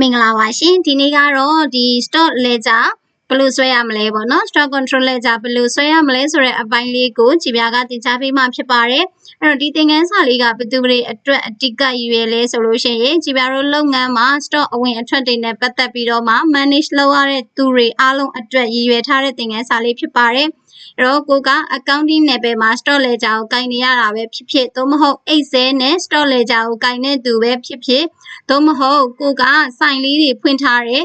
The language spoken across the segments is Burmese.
မင်္ဂလာပါရှင်ဒီနေ့ကတော့ဒီ stock ledger ဘယ်လိုဆွဲရမလဲပေါ့နော် stock control ledger ဘယ်လိုဆွဲရမလဲဆိုတဲ့အပိုင်းလေးကိုကြည်ပြာကသင်ကြားပေးမှဖြစ်ပါတယ်အဲ့တော့ဒီသင်ခန်းစာလေးကဘယ်သူတွေအတွက်အတိတ်ကရည်ရွယ်လဲဆိုလို့ရှိရင်ကြည်ပြာတို့လုပ်ငန်းမှာ stock အဝင်အထွက်တွေနဲ့ပတ်သက်ပြီးတော့မှ manage လုပ်ရတဲ့သူတွေအားလုံးအတွက်ရည်ရွယ်ထားတဲ့သင်ခန်းစာလေးဖြစ်ပါတယ် အဲ့တော့ကိုက accounting နယ်ပယ်မှာ stock ledger ကိုကင်နေရတာပဲဖြစ်ဖြစ်သို့မဟုတ် Excel နဲ့ stock ledger ကိုကင်နေသူပဲဖြစ်ဖြစ်သို့မဟုတ်ကိုကစိုင်လေးတွေဖွင့်ထားတဲ့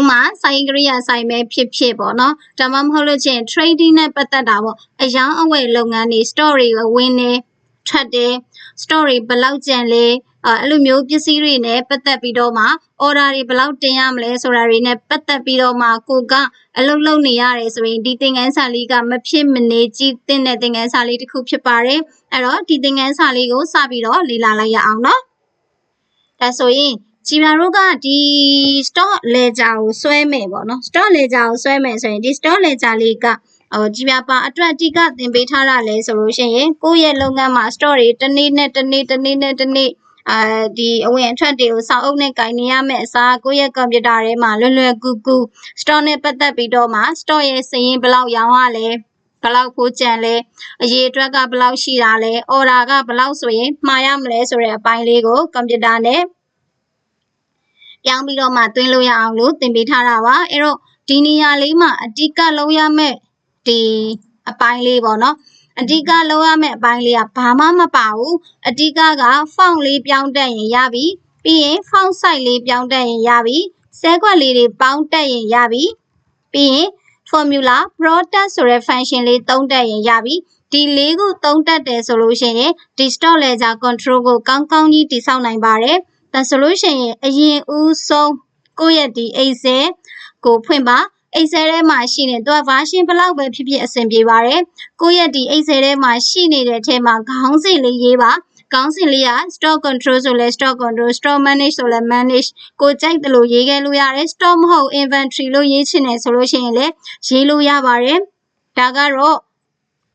ဥမာစိုင်းကရိယာစိုင်းပဲဖြစ်ဖြစ်ပေါ့နော်ဒါမှမဟုတ်လို့ချင်း trading နဲ့ပတ်သက်တာပေါ့အယောင်းအဝယ်လုပ်ငန်းတွေ story ကိုဝင်နေထွက်တယ် story ဘယ်လောက်ကြံလဲ အဲ့လိုမျိုးပစ္စည်းတွေနဲ့ပတ်သက်ပြီးတော့မှ order တွေဘယ်လောက်တင်ရမလဲဆိုတာတွေနဲ့ပတ်သက်ပြီးတော့မှကိုကအလုပ်လုပ်နေရတယ်ဆိုရင်ဒီသင်ခန်းစာလေးကမဖြစ်မနေကြည့်သင့်တဲ့သင်ခန်းစာလေးတစ်ခုဖြစ်ပါတယ်အဲ့တော့ဒီသင်ခန်းစာလေးကိုစပြီးတော့လေ့လာလိုက်ရအောင်နော်ဒါဆိုရင်ကြည်ပြတို့ကဒီ stock ledger ကိုဆွဲမယ်ပေါ့နော် stock ledger ကိုဆွဲမယ်ဆိုရင်ဒီ stock ledger လေးကဟိုကြည်ပြပါအတွက်အတိကသင်ပေးထားတာလဲဆိုလို့ရှိရင်ကိုယ့်ရဲ့လုပ်ငန်းမှာ store တွေတစ်နေ့နဲ့တစ်နေ့တစ်နေ့နဲ့တစ်နေ့ အာဒီအဝင်အထွက်တွေကိုစောင့်အုပ်နဲ့ကင်နေရမယ့်အစားကိုယ့်ရဲ့ကွန်ပျူတာထဲမှာလွယ်လွယ်ကူကူ store နဲ့ပတ်သက်ပြီးတော့မှ store ရဲ့စာရင်းဘယ်လောက်ရောင်းရလဲဘယ်လောက်ဖိုးကြံလဲအရေးအတွက်ကဘယ်လောက်ရှိတာလဲ order ကဘယ်လောက်ဆိုရင်မှားရမလဲဆိုတဲ့အပိုင်းလေးကိုကွန်ပျူတာနဲ့ပြောင်းပြီးတော့မှသွင်းလို့ရအောင်လို့သင်ပေးထားတာပါအဲ့တော့ဒီနေရာလေးမှာအတိကလုံးရမယ့်ဒီအပိုင်းလေးပေါ့နော် အဓိကလုံးရမယ့်အပိုင်းလေးကဘာမှမပါဘူးအဓိကက font လေးပြောင်းတက်ရင်ရပြီပြီးရင် font size လေးပြောင်းတက်ရင်ရပြီဆဲခွက်လေးတွေပေါင်းတက်ရင်ရပြီပြီးရင် formula product ဆိုတဲ့ function လေးသုံးတက်ရင်ရပြီဒီလေးခုသုံးတက်တယ်ဆိုလို့ရှိရင် digital ledger control ကိုကောင်းကောင်းကြီးတည်ဆောက်နိုင်ပါတယ်ဒါဆိုလို့ရှိရင်အရင်ဦးဆုံးကိုယ့်ရဲ့ဒီ Excel ကိုဖွင့်ပါ Excel ထဲမှာရှိနေသူက version ဘယ်လောက်ပဲဖြစ်ဖြစ်အဆင်ပြေပါတယ်ကိုယ့်ရဲ့ဒီ Excel ထဲမှာရှိနေတဲ့အထဲမှာခေါင်းစဉ်လေးရေးပါခေါင်းစဉ်လေးက stock control ဆိုလဲ stock control stock manage ဆိုလဲ manage ကိုကြိုက်တယ်လို့ရေးခဲ့လို့ရတယ် stock မဟုတ် inventory လို့ရေးချင်တယ်ဆိုလို့ရှိရင်လည်းရေးလို့ရပါတယ်ဒါကတော့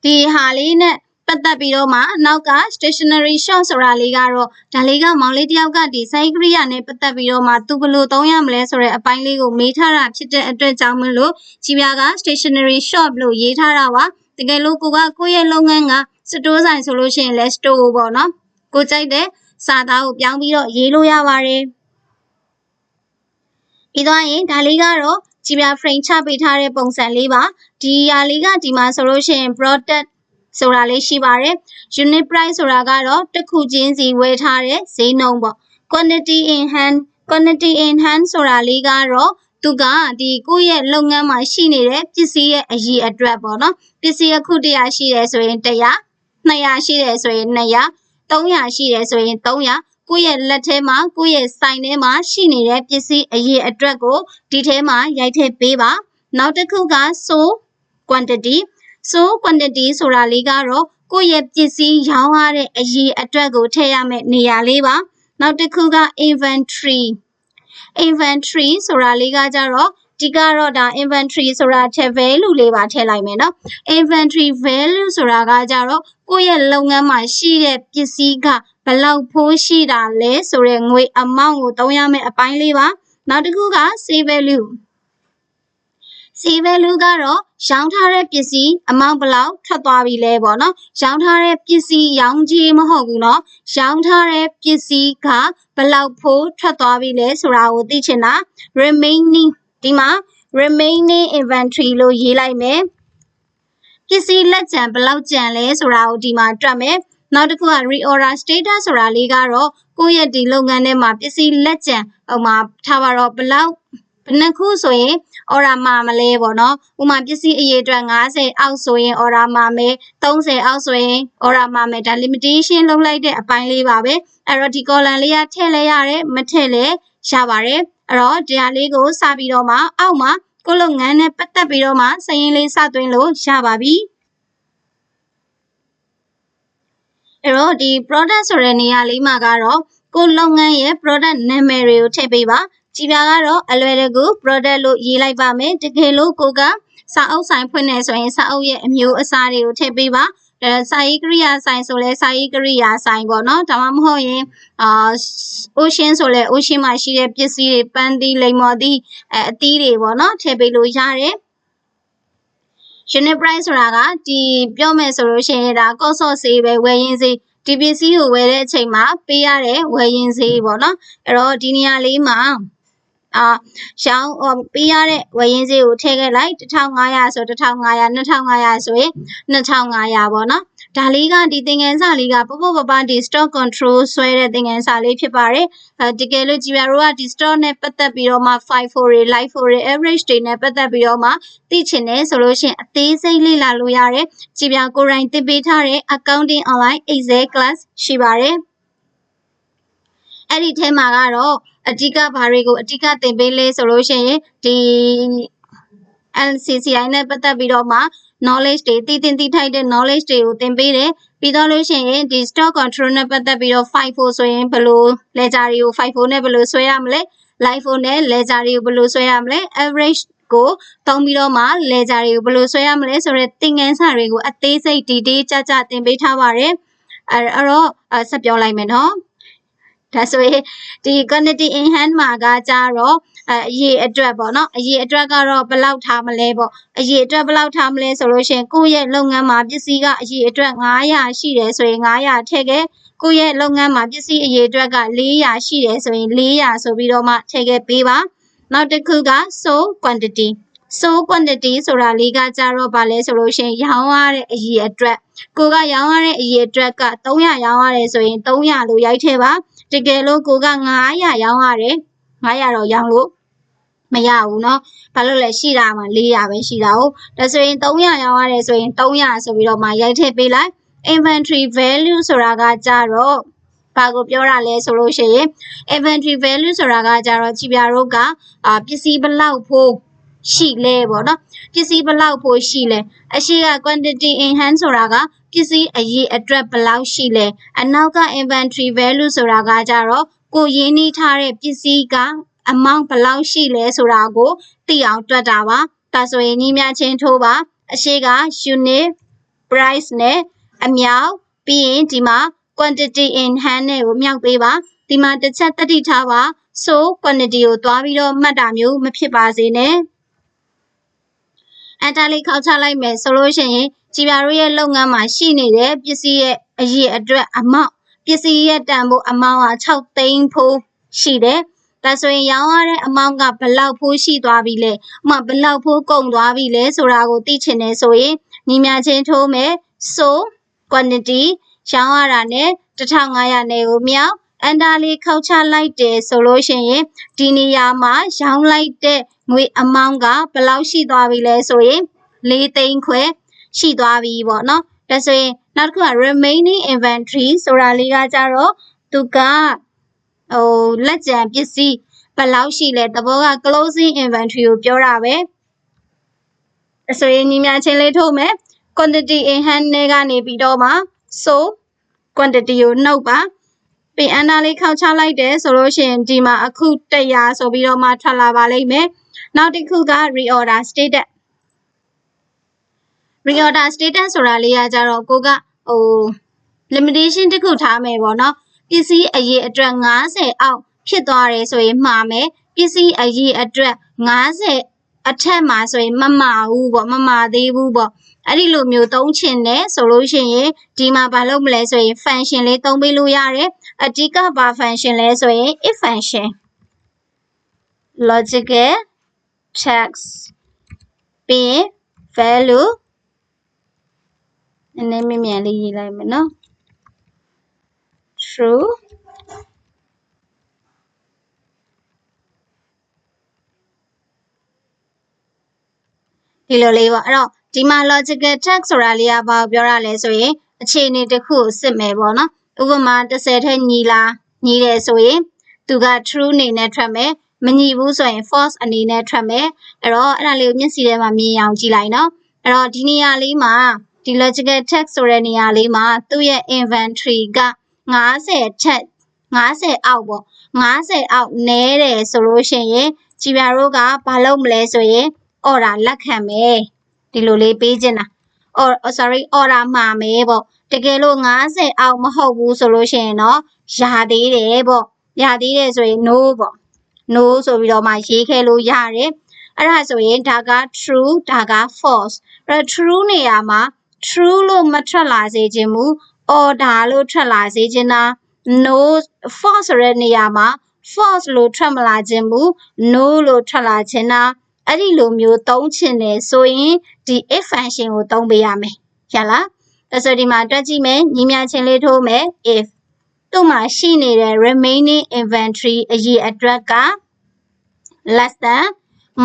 ဒီဟာလေးနဲ့ ပတ်သက်ပြီးတော့မှနောက်က stationary shot ဆိုတာလေးကတော့ဒါလေးကမောင်လေးတယောက်ကဒီ site ကရိယာနဲ့ပတ်သက်ပြီးတော့မှသူဘယ်လိုသုံးရမလဲဆိုတဲ့အပိုင်းလေးကိုမေးထားတာဖြစ်တဲ့အတွက်ကြောင့်မလို့ကြီးပြားက stationary shop လို့ရေးထားတာပါတကယ်လို့ကိုကကိုယ့်ရဲ့လုပ်ငန်းကစတိုးဆိုင်ဆိုလို့ရှိရင်လည်း store ပေါ့နော်ကိုကြိုက်တဲ့စာသားကိုပြောင်းပြီးတော့ရေးလို့ရပါတယ်ပြီးတော့ရင်ဒါလေးကတော့ကြည်ပြ frame ချပေးထားတဲ့ပုံစံလေးပါဒီဟာလေးကဒီမှာဆိုလို့ရှိရင် product ဆိုတာလေးရှိပါတယ် unit price ဆိုတာကတော့တစ်ခုချင်းစီဝယ်ထားတဲ့ဈေးနှုန်းပေါ့ quantity in hand quantity in hand ဆိုတာလေးကတော့သူကဒီကိုယ့်ရဲ့လုပ်ငန်းမှာရှိနေတဲ့ပစ္စည်းရဲ့အရေးအတွက်ပေါ့နော်ပစ္စည်းအခု100ရှိတယ်ဆိုရင်100 200ရှိတယ်ဆိုရင်200 300ရှိတယ်ဆိုရင်300ကိုယ့်ရဲ့လက်ထဲမှာကိုယ့်ရဲ့ဆိုင်ထဲမှာရှိနေတဲ့ပစ္စည်းအရေးအတွက်ကိုဒီထဲမှာရိုက်ထည့်ပေးပါနောက်တစ်ခုက so quantity so quantity ဆိုတာလေးကတော့ကိုယ့်ရဲ့ပစ္စည်းရောင်းရတဲ့အရေးအတွက်ကိုထည့်ရမယ့်နေရာလေးပါနောက်တစ်ခုက inventory inventory ဆိုတာလေးကကြတော့ဒီကတော့ဒါ inventory ဆိုတာထည့် value လေးပါထည့်လိုက်မယ်နော် inventory value ဆိုတာကကြတော့ကိုယ့်ရဲ့လုပ်ငန်းမှာရှိတဲ့ပစ္စည်းကဘယ်လောက်ဖိုးရှိတာလဲဆိုတဲ့ငွေ amount ကိုသုံးရမယ့်အပိုင်းလေးပါနောက်တစ်ခုက save value စေဘဲလူကတော့ရောင်းထားတဲ့ပစ္စည်းအမောင်းဘလောက်ထွက်သွားပြီလဲပေါ့နော်ရောင်းထားတဲ့ပစ္စည်းရောင်းကြီးမဟုတ်ဘူးနော်ရောင်းထားတဲ့ပစ္စည်းကဘလောက်ဖိုးထွက်သွားပြီလဲဆိုတာကိုသိချင်တာ remaining ဒီမှာ remaining inventory လို့ရေးလိုက်မယ်ပစ္စည်းလက်ကျန်ဘလောက်ကျန်လဲဆိုတာကိုဒီမှာတွက်မယ်နောက်တစ်ခုက reorder status ဆိုတာလေးကတော့ကိုယ့်ရဲ့ဒီလုပ်ငန်းထဲမှာပစ္စည်းလက်ကျန်ဟိုမှာထားပါတော့ဘလောက် ဘယ်နှခုဆိုရင် order မှာမလဲပေါ့နော်ဥမာပစ္စည်းအရေအတွက်50အောက်ဆိုရင် order မှာမယ်30အောက်ဆိုရင် order မှာမယ်ဒါ limitation လုပ်လိုက်တဲ့အပိုင်းလေးပါပဲအဲ့တော့ဒီ column လေးကထည့်လဲရတယ်မထည့်လဲရပါတယ်အဲ့တော့ဒီဟာလေးကိုစပြီးတော့မှအောက်မှာကိုလုပ်ငန်းနဲ့ပတ်သက်ပြီးတော့မှစရင်လေးစသွင်းလို့ရပါပြီအဲ့တော့ဒီ product ဆိုတဲ့နေရာလေးမှာကတော့ကိုလုပ်ငန်းရဲ့ product နာမည်တွေကိုထည့်ပေးပါ ကြည်ပြာကတော့အလွယ်တကူ product လို့ရေးလိုက်ပါမယ်တကယ်လို့ကိုကစာအုပ်ဆိုင်ဖွင့်နေဆိုရင်စာအုပ်ရဲ့အမျိုးအစားတွေကိုထည့်ပေးပါအဲစာရေးကရိယာဆိုင်ဆိုလဲစာရေးကရိယာဆိုင်ပေါ့နော်ဒါမှမဟုတ်ရင်အာ ocean ဆိုလဲ ocean မှာရှိတဲ့ပစ္စည်းတွေပန်းသီးလိမ္မော်သီးအဲအသီးတွေပေါ့နော်ထည့်ပေးလို့ရတယ် unit price ဆိုတာကဒီပြောမယ်ဆိုလို့ရှိရင်ဒါ cost of sale ပဲဝယ်ရင်စေးဒီပစ္စည်းကိုဝယ်တဲ့အချိန်မှာပေးရတဲ့ဝယ်ရင်စေးပေါ့နော်အဲ့တော့ဒီနေရာလေးမှာ အာရှောင်းဟိုပေးရတဲ့ဝယ်ရင်စေးကိုထည့်ခဲ့လိုက်1500ဆို1500 2500ဆိုရင်2500ပေါ့နော်ဒါလေးကဒီသင်ငန်းစာလေးကပပပပဒီ stock control ဆွဲတဲ့သင်ငန်းစာလေးဖြစ်ပါတယ်အဲတကယ်လို့ကြည်ပြတို့ကဒီ stock နဲ့ပတ်သက်ပြီးတော့မှ54တွေ life 4တွေ average တွေနဲ့ပတ်သက်ပြီးတော့မှသိချင်တယ်ဆိုလို့ရှိရင်အသေးစိတ်လေ့လာလို့ရတယ်ကြည်ပြကိုယ်တိုင်သင်ပေးထားတဲ့ accounting online excel class ရှိပါတယ်အဲ့ဒီထဲမှာကတော့ အဓိကဘာတွေကိုအဓိကသင်ပေးလဲဆိုလို့ရှိရင်ဒီ LCCI နဲ့ပတ်သက်ပြီးတော့မှ knowledge တွေတည်တင်တည်ထိုက်တဲ့ knowledge တွေကိုသင်ပေးတယ်ပြီးတော့လို့ရှိရင်ဒီ stock control နဲ့ပတ်သက်ပြီးတော့54ဆိုရင်ဘယ်လို ledger တွေကို54နဲ့ဘယ်လိုဆွဲရမလဲ LIFO နဲ့ ledger တွေကိုဘယ်လိုဆွဲရမလဲ average ကိုသုံးပြီးတော့မှ ledger တွေကိုဘယ်လိုဆွဲရမလဲဆိုတော့သင်ခန်းစာတွေကိုအသေးစိတ် detail ကြကြသင်ပေးထားပါတယ်အဲ့အဲ့တော့ဆက်ပြောလိုက်မယ်နော် ဒါဆိုရင်ဒီ cognitive enhance မှာကကြတော့အရေးအတွက်ပေါ့နော်အရေးအတွက်ကတော့ဘယ်လောက်ထားမလဲပေါ့အရေးအတွက်ဘယ်လောက်ထားမလဲဆိုလို့ရှိရင်ကိုယ့်ရဲ့လုပ်ငန်းမှာပစ္စည်းကအရေးအတွက်900ရှိတယ်ဆိုရင်900ထည့်ခဲ့ကိုယ့်ရဲ့လုပ်ငန်းမှာပစ္စည်းအရေးအတွက်က400ရှိတယ်ဆိုရင်400ဆိုပြီးတော့မှထည့်ခဲ့ပေးပါနောက်တစ်ခုက so quantity so quantity ဆိုတာလေးကကြတော့ဗာလဲဆိုလို့ရှိရင်ရောင်းရတဲ့အရေးအတွက်ကိုကရောင်းရတဲ့အရေးအတွက်က300ရောင်းရတယ်ဆိုရင်300လို့ရိုက်ထည့်ပါ တကယ်လို့ကိုက900ရောင်းရတယ်900တော့ရောင်းလို့မရဘူးเนาะဘာလို့လဲရှိတာမှ400ပဲရှိတာ哦ဒါဆိုရင်300ရောင်းရတယ်ဆိုရင်300ဆိုပြီးတော့မှရိုက်ထည့်ပေးလိုက် inventory value ဆိုတာကကြတော့ဘာကိုပြောတာလဲဆိုလို့ရှိရင် inventory value ဆိုတာကကြတော့ကြည်ပြတို့ကအာပစ္စည်းဘလောက်ဖို့ရှိလဲပေါ့နော်ပစ္စည်းဘလောက်ဖို့ရှိလဲအရှိက quantity enhance ဆိုတာက ပစ္စည်းအရေးအတွက်ဘလောက်ရှိလဲအနောက်က inventory value ဆိုတာကကြတော့ကိုရင်းနှီးထားတဲ့ပစ္စည်းက amount ဘလောက်ရှိလဲဆိုတာကိုသိအောင်တွက်တာပါဒါဆိုရင်ညီမြချင်းထိုးပါအရှိက unit price နဲ့အမြောက်ပြီးရင်ဒီမှာ quantity in hand နဲ့ကိုမြောက်ပေးပါဒီမှာတစ်ချက်တတိထားပါ so quantity ကိုတွားပြီးတော့မှတ်တာမျိုးမဖြစ်ပါစေနဲ့အတားလေးခောက်ချလိုက်မယ်ဆိုလို့ရှိရင် ကြည်ပြတို့ရဲ့လုပ်ငန်းမှာရှိနေတဲ့ပစ္စည်းရဲ့အရေးအတွက်အမောက်ပစ္စည်းရဲ့တန်ဖိုးအမောက်ဟာ6သိန်းဖိုးရှိတယ်ဒါဆိုရင်ရောင်းရတဲ့အမောင့်ကဘလောက်ဖိုးရှိသွားပြီလဲ။ဥပမာဘလောက်ဖိုးကုန်သွားပြီလဲဆိုတာကိုသိချင်တယ်ဆိုရင်ညီမချင်းထိုးမယ် so quantity ရောင်းရတာနဲ့1500နဲ့ကိုမြောက်အန်တာလေးခောက်ချလိုက်တယ်ဆိုလို့ရှိရင်ဒီနေရာမှာရောင်းလိုက်တဲ့ငွေအမောင့်ကဘယ်လောက်ရှိသွားပြီလဲဆိုရင်၄သိန်းခွဲ ရှိသွားပြီပေါ့နော်ဒါဆိုရင်နောက်တစ်ခုက remaining inventory ဆိုတာလေးကကြတော့သူကဟိုလက်ကျန်ပစ္စည်းဘယ်လောက်ရှိလဲတဘောက closing inventory ကိုပြောတာပဲအဆိုရင်ညီမချင်းလေးထို့မယ် quantity in hand နဲ့ကနေပြီးတော့မှ so quantity ကိုနှုတ်ပါပြင်အနာလေးခောက်ချလိုက်တယ်ဆိုလို့ရှိရင်ဒီမှာအခု100ဆိုပြီးတော့မှထွက်လာပါလိမ့်မယ်နောက်တစ်ခုက reorder status reorder status ဆိုတာလေးကကြတော့ကိုကဟို limitation တစ်ခုထားမယ်ပေါ့နော်ပစ္စည်းအရေးအတွက်90အောက်ဖြစ်သွားတယ်ဆိုရင်မှားမယ်ပစ္စည်းအရေးအတွက်90အထက်မှာဆိုရင်မမှားဘူးပေါ့မမှားသေးဘူးပေါ့အဲ့ဒီလိုမျိုးသုံးချင်တယ်ဆိုလို့ရှိရင်ဒီမှာဘာလုပ်မလဲဆိုရင် function လေးသုံးပေးလို့ရတယ်အဓိကဘာ function လဲဆိုရင် if function logical text ပြီးရင် value နည်းနည်းမြင်မြန်လေးရေးလိုက်မယ်နော် true ဒီလိုလေးပေါ့အဲ့တော့ဒီမှာ logical tag ဆိုတာလေးကဘာကိုပြောရလဲဆိုရင်အခြေအနေတစ်ခုကိုစစ်မယ်ပေါ့နော်ဥပမာ30ထက်ညီလားညီတယ်ဆိုရင်သူက true အနေနဲ့ထွက်မယ်မညီဘူးဆိုရင် false အနေနဲ့ထွက်မယ်အဲ့တော့အဲ့ဒါလေးကိုမျက်စိထဲမှာမြင်အောင်ကြည့်လိုက်နော်အဲ့တော့ဒီနေရာလေးမှာ ဒီ logical tag ဆိုတဲ့နေရာလေးမှာသူ့ရဲ့ inventory က90ထက်90အောက်ပေါ့90အောက်နည်းတယ်ဆိုလို့ရှိရင်ကြည်ပြတို့ကဘာလုပ်မလဲဆိုရင် order လက်ခံမယ်ဒီလိုလေးပေးခြင်းတာ or oh, sorry order မှာမယ်ပေါ့တကယ်လို့90အောက်မဟုတ်ဘူးဆိုလို့ရှိရင်တော့ရာသေးတယ်ပေါ့ရာသေးတယ်ဆိုရင် no ပေါ့ no ဆိုပြီးတော့မှရေးခဲ့လို့ရတယ်အဲ့ဒါဆိုရင်ဒါက true ဒါက false အဲ့ true နေရာမှာ true လို့မထွက်လာစေခြင်းမူ order လို့ထွက်လာစေခြင်းနာ no false ဆိုတဲ့နေရာမှာ false လို့ထွက်မလာခြင်းမူ no လို့ထွက်လာခြင်းနာအဲ့ဒီလိုမျိုးသုံးချင်တယ်ဆိုရင်ဒီ if function ကိုသုံးပေးရမယ်ရလားဒါဆိုဒီမှာတွက်ကြည့်မယ်ညီမြချင်းလေးထိုးမယ် if သူ့မှာရှိနေတဲ့ remaining inventory အရေးအတွက်က less than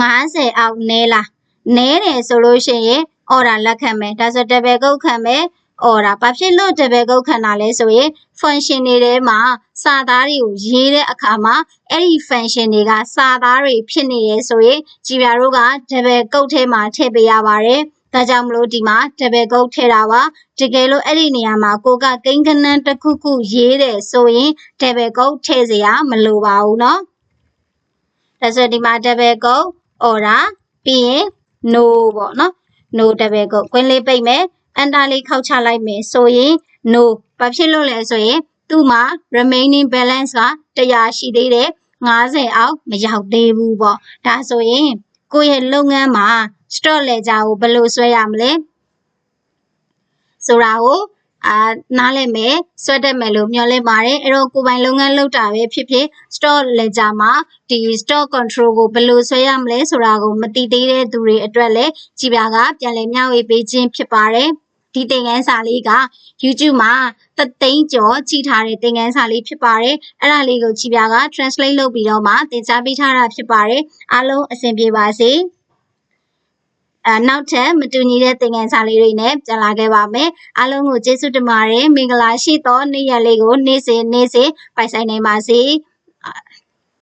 50အောက်နည်းလားနည်းတယ်ဆိုလို့ရှိရင် order လက်ခံမယ်ဒါဆို double ကုတ်ခံမယ် order ဘာဖြစ်လို့ double ကုတ်ခံတာလဲဆိုရင် function တွေထဲမှာစာသားတွေကိုရေးတဲ့အခါမှာအဲ့ဒီ function တွေကစာသားတွေဖြစ်နေရဲဆိုရင်ကြည်ပြတို့က double ကုတ်ထဲမှာထည့်ပေးရပါတယ်ဒါကြောင့်မလို့ဒီမှာ double ကုတ်ထည့်တာပါတကယ်လို့အဲ့ဒီနေရာမှာကိုကကိန်းကနန်းတစ်ခုခုရေးတယ်ဆိုရင် double ကုတ်ထည့်စရာမလိုပါဘူးเนาะဒါဆိုဒီမှာ double ကုတ် order ပြီးရင် no ပေါ့เนาะ no double ကုတ်ကွင်းလေးပိတ်မယ် enter လေးခောက်ချလိုက်မယ်ဆိုရင် no ဘာဖြစ်လို့လဲဆိုရင်သူ့မှာ remaining balance က100ရှိသေးတယ်50အောက်မရောက်သေးဘူးပေါ့ဒါဆိုရင်ကိုယ့်ရဲ့လုပ်ငန်းမှာ stock ledger ကိုဘယ်လိုဆွဲရမလဲဆိုတာကို အာနားလည်မယ်ဆွဲတတ်မယ်လို့မျှော်လင့်ပါတယ်အဲ့တော့ကိုယ်ပိုင်လုပ်ငန်းလုပ်တာပဲဖြစ်ဖြစ် stock ledger မှာဒီ stock control ကိုဘယ်လိုဆွဲရမလဲဆိုတာကိုမသိသေးတဲ့သူတွေအတွက်လည်းကြည်ပြာကပြန်လည်မျှဝေပေးခြင်းဖြစ်ပါတယ်ဒီသင်ခန်းစာလေးက YouTube မှာသသိန်းကျော်ကြည့်ထားတဲ့သင်ခန်းစာလေးဖြစ်ပါတယ်အဲ့ဒါလေးကိုကြည်ပြာက translate လုပ်ပြီးတော့မှသင်ကြားပေးထားတာဖြစ်ပါတယ်အားလုံးအဆင်ပြေပါစေ အဲနောက်ထပ်မတူညီတဲ့သင်ခန်းစာလေးတွေနဲ့ပြန်လာခဲ့ပါမယ်အားလုံးကိုကျေးဇူးတင်ပါတယ်မင်္ဂလာရှိသောနေ့ရက်လေးကိုနေ့စဉ်နေ့စဉ်ပိုင်ဆိုင်နိုင်ပါစေ။